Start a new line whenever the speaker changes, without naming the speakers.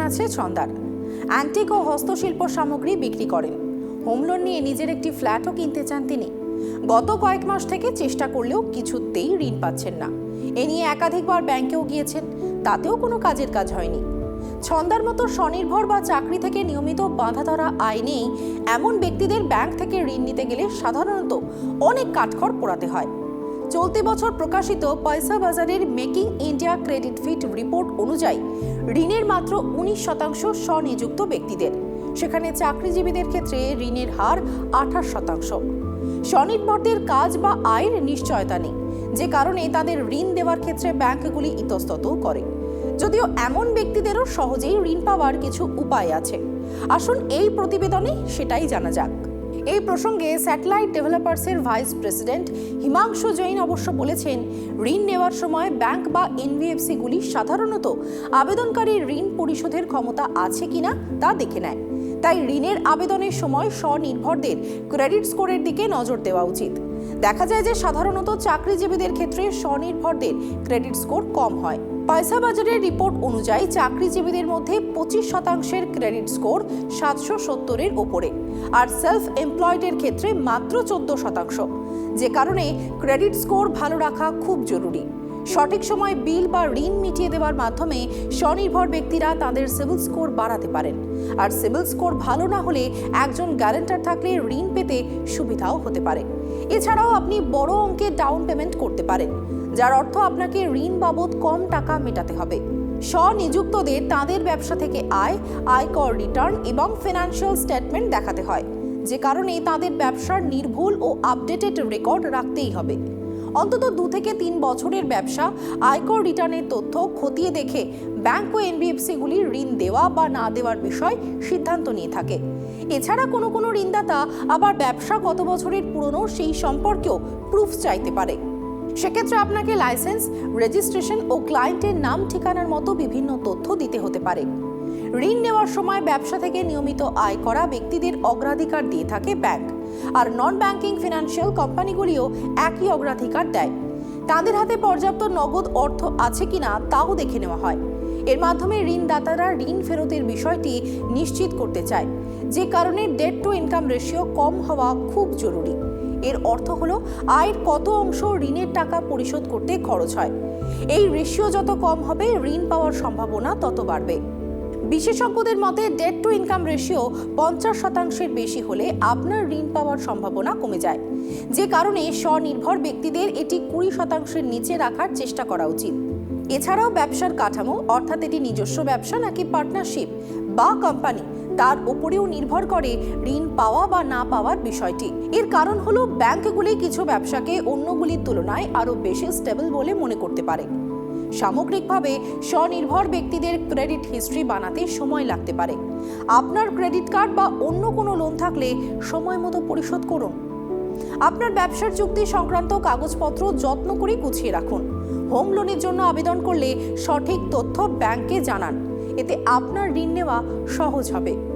আছে ছন্দার অ্যান্টিক ও হস্তশিল্প সামগ্রী বিক্রি করেন। হোম লোন নিয়ে নিজের একটি ফ্ল্যাটও কিনতে চান তিনি। গত কয়েক মাস থেকে চেষ্টা করলেও কিছুতেই ঋণ পাচ্ছেন না। এ নিয়ে একাধিকবার ব্যাংকেও গিয়েছেন, তাতেও কোনো কাজের কাজ হয়নি। ছন্দার মতো স্বনির্ভর বা চাকরি থেকে নিয়মিত বাঁধা ধরা আয় নেই এমন ব্যক্তিদের ব্যাংক থেকে ঋণ নিতে গেলে সাধারণত অনেক কাঠখড় পোড়াতে হয়। চলতি বছর প্রকাশিত পয়সা বাজারের making India credit fit report অনুযায়ী, ঋণের মাত্র উনিশ শতাংশ স্বনিযুক্ত ব্যক্তিদের। সেখানে চাকরিজীবীদের ক্ষেত্রে ঋণের হার আঠাশ শতাংশ। স্বনির্ভরদের কাজ বা আয়ের নিশ্চয়তা নেই, যে কারণে তাদের ঋণ দেওয়ার ক্ষেত্রে ব্যাংকগুলি ইতস্ততও করে। যদিও এমন ব্যক্তিদেরও সহজেই ঋণ পাওয়ার কিছু উপায় আছে। আসুন এই প্রতিবেদনে সেটাই জানা যাক। এই প্রসঙ্গে স্যাটেলাইট ডেভেলপার্সের ভাইস প্রেসিডেন্ট হিমাংশু জৈন অবশ্য বলেছেন, ঋণ নেওয়ার সময় ব্যাংক বা এনবিএফসিগুলি সাধারণত আবেদনকারীর ঋণ পরিশোধের ক্ষমতা আছে কিনা তা দেখে নেয়। তাই ঋণের আবেদনের সময় স্বনির্ভরদের ক্রেডিট স্কোরের দিকে নজর দেওয়া উচিত। দেখা যায় যে সাধারণত চাকরিজীবীদের ক্ষেত্রে স্বনির্ভরদের ক্রেডিট স্কোর কম হয়। পয়সা বাজারের রিপোর্ট অনুযায়ী চাকরিজীবীদের মধ্যে পঁচিশ শতাংশের ক্রেডিট স্কোর সাতশো সত্তরের ওপরে, আর সেলফ এমপ্লয়েডের ক্ষেত্রে মাত্র চোদ্দ শতাংশ। যে কারণে ক্রেডিট স্কোর ভালো রাখা খুব জরুরি। সঠিক সময় বিল বা ঋণ মিটিয়ে দেওয়ার মাধ্যমে স্বনির্ভর ব্যক্তিরা তাদের সিভিল স্কোর বাড়াতে পারেন। আর সিভিল স্কোর ভালো না হলে একজন গ্যারেন্টার থাকলে ঋণ পেতে সুবিধাও হতে পারে। এছাড়াও আপনি বড় অঙ্কের ডাউন পেমেন্ট করতে পারেন। যার অর্থ আপনাকে ঋণ বাবদ কম টাকা মেটাতে হবে। স্বনিযুক্তদের তাদের ব্যবসা থেকে আয়, আয়কর রিটার্ন এবং ফিনান্সিয়াল স্টেটমেন্ট দেখাতে হয়। যে কারণে তাদের ব্যবসার নির্ভুল ও আপডেটেড রেকর্ড রাখতেই হবে। অন্তত দু থেকে তিন বছরের ব্যবসা, আয়কর রিটার্নের তথ্য খতিয়ে দেখে ব্যাংক ও এনবিএফসিগুলি ঋণ দেওয়া বা না দেওয়ার বিষয় সিদ্ধান্ত নিয়ে থাকে। এছাড়া কোনো কোনো ঋণদাতা আবার ব্যবসা কত বছরের পুরনো সেই সম্পর্কেও প্রুফ চাইতে পারে। সেক্ষেত্রে আপনাকে লাইসেন্স, রেজিস্ট্রেশন ও ক্লায়েন্টের নাম, ঠিকানার মতো বিভিন্ন তথ্য দিতে হতে পারে। ঋণ নেওয়ার সময় ব্যবসা থেকে নিয়মিত আয় করা ব্যক্তিদের অগ্রাধিকার দিয়ে থাকে ব্যাংক। আর নন ব্যাংকিং ফিনান্সিয়াল কোম্পানিগুলিও একই অগ্রাধিকার দেয়। তাদের হাতে পর্যাপ্ত নগদ অর্থ আছে কিনা তাও দেখে নেওয়া হয়। এর মাধ্যমে ঋণদাতারা ঋণ ফেরতের বিষয়টি নিশ্চিত করতে চায়। যে কারণে ডেট টু ইনকাম রেশিও কম হওয়া খুব জরুরি। এর অর্থ হলো আয়ের কত অংশ ঋণের টাকা পরিশোধ করতে খরচ হয়। এই রেশিও যত কম হবে, ঋণ পাওয়ার সম্ভাবনা তত বাড়বে। বিশেষজ্ঞদের মতে ডেট টু ইনকাম রেশিও পঞ্চাশ শতাংশের বেশি হলে আপনার ঋণ পাওয়ার সম্ভাবনা কমে যায়। যে কারণে স্বনির্ভর ব্যক্তিদের এটি কুড়ি শতাংশের নিচে রাখার চেষ্টা করা উচিত। এছাড়াও ব্যবসার কাঠামো, অর্থাৎ এটি নিজস্ব ব্যবসা নাকি পার্টনারশিপ বা কোম্পানি তার উপরেও নির্ভর করে ঋণ পাওয়া বা না পাওয়ার বিষয়টি। এর কারণ হলো ব্যাংকগুলি কিছু ব্যবসাকে অন্যগুলির তুলনায় আরও বেশি স্টেবল বলে মনে করতে পারে। সামগ্রিকভাবে স্বনির্ভর ব্যক্তিদের ক্রেডিট হিস্ট্রি বানাতে সময় লাগতে পারে। আপনার ক্রেডিট কার্ড বা অন্য কোনো লোন থাকলে সময় মতো পরিশোধ করুন। আপনার ব্যবসার চুক্তি সংক্রান্ত কাগজপত্র যত্ন করে গুছিয়ে রাখুন। হোম লোনের জন্য আবেদন করলে সঠিক তথ্য ব্যাংকে জানান। এতে আপনার ঋণ নেওয়া সহজ হবে।